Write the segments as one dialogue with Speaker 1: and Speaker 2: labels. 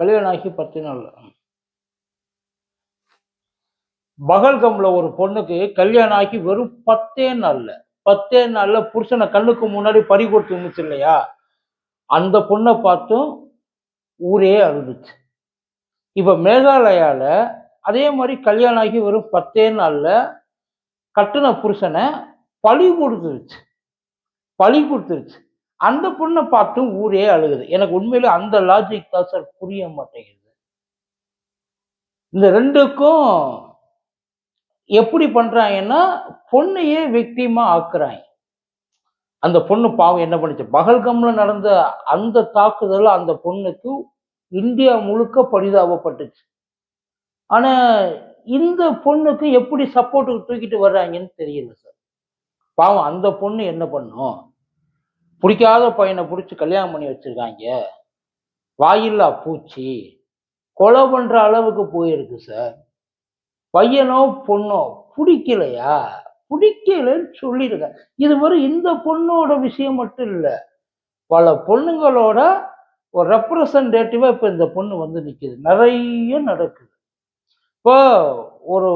Speaker 1: கல்யாணம் ஆகி பத்து நாள். பகல்கம்ல ஒரு பொண்ணுக்கு கல்யாணம் ஆகி வெறும் பத்தே நாள்ல பத்தே நாள்ல புருஷனை கண்ணுக்கு முன்னாடி பறி கொடுத்து இருந்துச்சு இல்லையா? அந்த பொண்ணை பார்த்தும் ஊரே அழுதுச்சு. இப்ப மேகாலயால அதே மாதிரி கல்யாணம் ஆகி வெறும் பத்தே நாள்ல கட்டுன புருஷனை பழி கொடுத்துருச்சு. பழி கொடுத்துருச்சு. அந்த பொண்ணை பார்த்தும் ஊரே அழுகுது. எனக்கு உண்மையில அந்த லாஜிக் தான் சார் புரிய மாட்டேங்குது. இந்த ரெண்டுக்கும் எப்படி பண்றாங்கன்னா பொண்ணையே விக்டிமா ஆக்குறாங்க. அந்த பொண்ணு பாவம் என்ன பண்ணுச்சு? பகல்கம்ல நடந்த அந்த தாக்குதல் அந்த பொண்ணுக்கு இந்தியா முழுக்க பரிதாபப்பட்டுச்சு. ஆனா இந்த பொண்ணுக்கு எப்படி சப்போர்ட்டுக்கு தூக்கிட்டு வர்றாங்கன்னு தெரியல சார் பாவம் அந்த பொண்ணு என்ன பண்ணும்? பிடிக்காத பையனை பிடிச்சி கல்யாணம் பண்ணி வச்சிருக்காங்க. வாயில்லா பூச்சி. கொலை பண்ணுற அளவுக்கு போயிருக்கு சார். பையனோ பொண்ணோ பிடிக்கலையா? பிடிக்கலன்னு சொல்லியிருக்கேன். இது மாதிரி இந்த பொண்ணோட விஷயம் மட்டும் இல்லை. பல பொண்ணுங்களோட ஒரு ரெப்ரசன்டேட்டிவாக இப்போ இந்த பொண்ணு வந்து நிற்கிது நிறைய நடக்குது. இப்போ ஒரு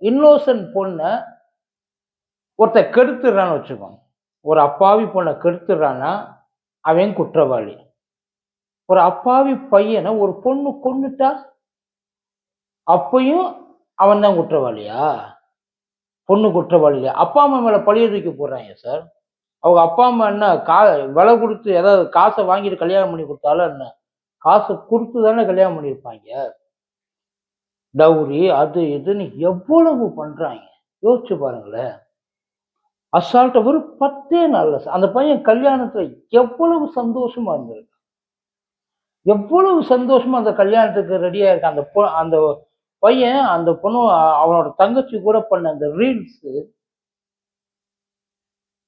Speaker 1: இன்னோசன்ட் பொண்ணை ஒருத்தன் கெடுத்துடுறான்னு வச்சுக்கோங்க. ஒரு அப்பாவி பொண்ணை கெடுத்துடுறான்னா அவன் குற்றவாளி. ஒரு அப்பாவி பையனை ஒரு பொண்ணு கொன்னுட்டா அப்பையும் அவன் தான் குற்றவாளியா? பொண்ணு குற்றவாளி இல்லையா? அப்பா அம்மா மேலே பழிய தூக்கி போடுறாங்க சார் அவங்க அப்பா அம்மா என்ன கா விலை கொடுத்து ஏதாவது காசை வாங்கிட்டு கல்யாணம் பண்ணி கொடுத்தாலும் என்ன? காசை கொடுத்து தானே கல்யாணம் பண்ணியிருப்பாங்க. டவுரி அது இதுன்னு எவ்வளவு பண்ணுறாங்க யோசிச்சு பாருங்களேன். அசால்ட்டை ஒரு பத்தே நாளில் அந்த பையன் கல்யாணத்துல எவ்வளவு சந்தோஷமா இருந்திருக்கு எவ்வளவு சந்தோஷமா அந்த கல்யாணத்துக்கு ரெடியா இருக்கு அந்த பொ அந்த பையன் அந்த பொண்ணு அவனோட தங்கச்சி கூட பண்ண அந்த ரீல்ஸு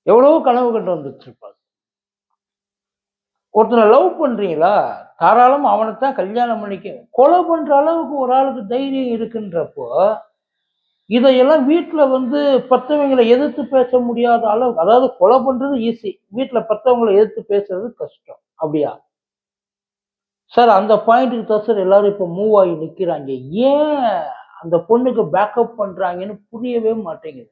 Speaker 1: எவ்வளவோ கனவு கண்டு வந்துருப்பாங்க ஒருத்தனை லவ் பண்றீங்களா? அவனை தான் கல்யாணம் பண்ணிக்க கொலை பண்ற அளவுக்கு ஒரு ஆளுக்கு தைரியம் இருக்குன்றப்போ இதையெல்லாம் வீட்டுல வந்து பத்தவங்களை எதிர்த்து பேச முடியாத அளவு அதாவது கொலை பண்றது ஈஸி வீட்டில் பத்தவங்களை எதிர்த்து பேசுறது கஷ்டம். அப்படியா? சார் அந்த பாயிண்ட்டுக்கு தான் சார் எல்லாரும் இப்போ மூவ் ஆகி நிற்கிறாங்க ஏன் அந்த பொண்ணுக்கு பேக்கப் பண்றாங்கன்னு புரியவே மாட்டேங்குது.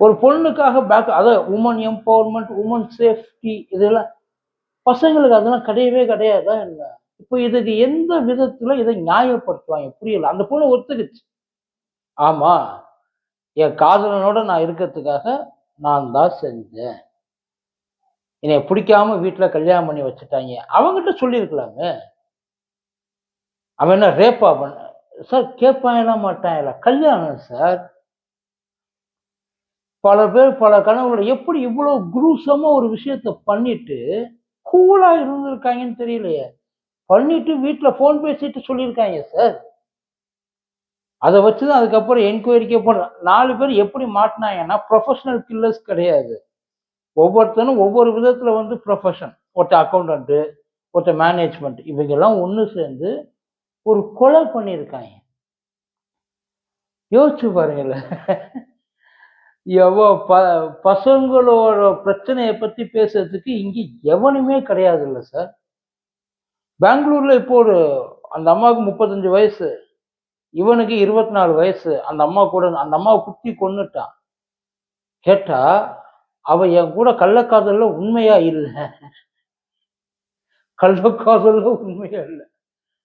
Speaker 1: ஒரு பொண்ணுக்காக பேக் அதாவது உமன் எம்பவர்மெண்ட் உமன் சேஃப்டி இதெல்லாம் பசங்களுக்கு அதெல்லாம் கிடையவே கிடையாதான் என்ன? இப்போ இதுக்கு எந்த விதத்துல இதை நியாயப்படுத்துவாங்க? புரியல. அந்த பொண்ணு ஒத்துக்குச்சு. ஆமா என் காதலனோட நான் இருக்கிறதுக்காக நான் தான் செஞ்சேன். என்னை பிடிக்காம வீட்டில் கல்யாணம் பண்ணி வச்சுட்டாங்க. அவங்ககிட்ட சொல்லியிருக்கலாமே. அவன் என்ன ரேப்பா பண்ண சார் கேட்பாங்களா மாட்டாங்களா கல்யாணம் சார் பல பேர் பல கனவுகளை எப்படி இவ்வளோ குரூசமாக ஒரு விஷயத்த பண்ணிட்டு கூலாக இருந்திருக்காங்கன்னு தெரியலையே. பண்ணிட்டு வீட்டில் ஃபோன் பேசிட்டு சொல்லியிருக்காங்க சார் அதை வச்சு தான் அதுக்கப்புறம் என்கொயரிக்கே போன நாலு பேர் எப்படி மாட்டினாங்கன்னா ப்ரொஃபஷனல் கில்லர்ஸ் கிடையாது. ஒவ்வொருத்தனும் ஒவ்வொரு விதத்தில் வந்து ப்ரொஃபஷன் ஒருத்த அக்கௌண்டண்ட்டு ஒருத்த மேனேஜ்மெண்ட் இவங்கெல்லாம் ஒன்று சேர்ந்து ஒரு கொலை பண்ணியிருக்காங்க. யோசிச்சு பாருங்களேன் எவ்வளோ ப பசங்களோட பிரச்சனையை பற்றி பேசுறதுக்கு இங்கே எவனுமே கிடையாது இல்லை சார். பெங்களூரில் இப்போ ஒரு அந்த அம்மாவுக்கு முப்பத்தஞ்சு வயசு. இவனுக்கு இருபத்தி நாலு வயசு. அந்த அம்மா கூட அந்த அம்மாவை குத்தி கொண்டுட்டான் கேட்டா அவ என் கூட கள்ளக்காதல்ல உண்மையா இல்லை. கள்ளக்காதல்ல உண்மையா இல்லை.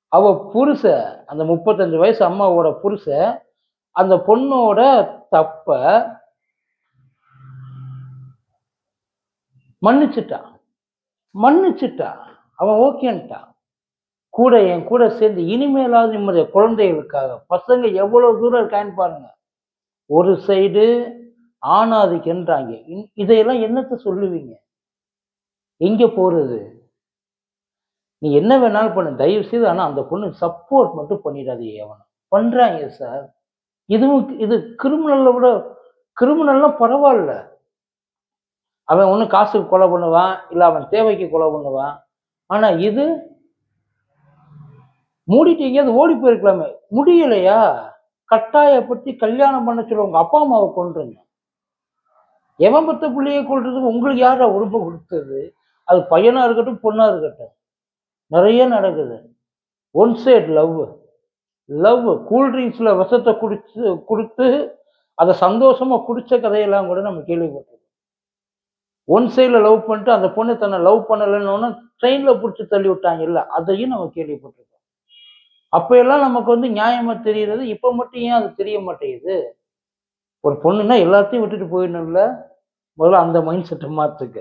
Speaker 1: அவ புருஷ அந்த முப்பத்தஞ்சு வயசு அம்மாவோட புருஷ அந்த பொண்ணோட தப்ப மன்னிச்சுட்டான். மன்னிச்சுட்டான். அவன் ஓகேன்ட்டான். கூட என் கூட சேர்ந்து இனிமேலாவது நம்முடைய குழந்தைகளுக்காக. பசங்க எவ்வளவு தூரம் இருக்கான்னு பாருங்க. ஒரு சைடு ஆணாதிக்கன்றாங்க இன்- இதையெல்லாம் என்னத்தை சொல்லுவீங்க? எங்க போறது? நீ என்ன வேணாலும் பண்ணு. தயவு செய்து ஆனா அந்த பொண்ணு சப்போர்ட் மட்டும் பண்ணிடாதீங்க எவனும் பண்றாங்க சார் இதுவும் இது கிரிமினலை விட கிரிமினல்லாம் பரவாயில்ல. அவன் ஒன்றும் காசுக்கு கொலை பண்ணுவான். இல்ல அவன் தேவைக்கு கொலை பண்ணுவான். ஆனா இது மூடிட்டு எங்கேயாவது ஓடி போயிருக்கலாமே. முடியலையா? கட்டாயப்படுத்தி கல்யாணம் பண்ண சொல்ல உங்க அப்பா அம்மாவை கொண்டுருங்க எவன் பத்த பிள்ளைய கொள்றதுக்கு உங்களுக்கு யாரா உறுப்பு கொடுத்தது? அது பையனா இருக்கட்டும் பொண்ணா இருக்கட்டும். நிறைய நடக்குது. ஒன் சைடு லவ் லவ் கூல்ட்ரிங்க்ஸில் விஷத்தை குடிச்சு கொடுத்து அதை சந்தோஷமா குடிச்ச கதையெல்லாம் கூட நம்ம கேள்விப்பட்டிருக்கோம். ஒன் சைடில் லவ் பண்ணிட்டு அந்த பொண்ணு தன்னை லவ் பண்ணலைன்னு ட்ரெயினில் பிடிச்சி தள்ளி விட்டாங்க. இல்லை அதையும் நம்ம கேள்விப்பட்டிருக்கோம். அப்போ எல்லாம் நமக்கு வந்து நியாயமா தெரியுறது இப்போ மட்டும் ஏன் அது தெரிய மாட்டேங்குது? ஒரு பொண்ணுன்னா எல்லாத்தையும் விட்டுட்டு போயிடணும்ல. முதல்ல அந்த மைண்ட் செட்டை மாற்றுக்க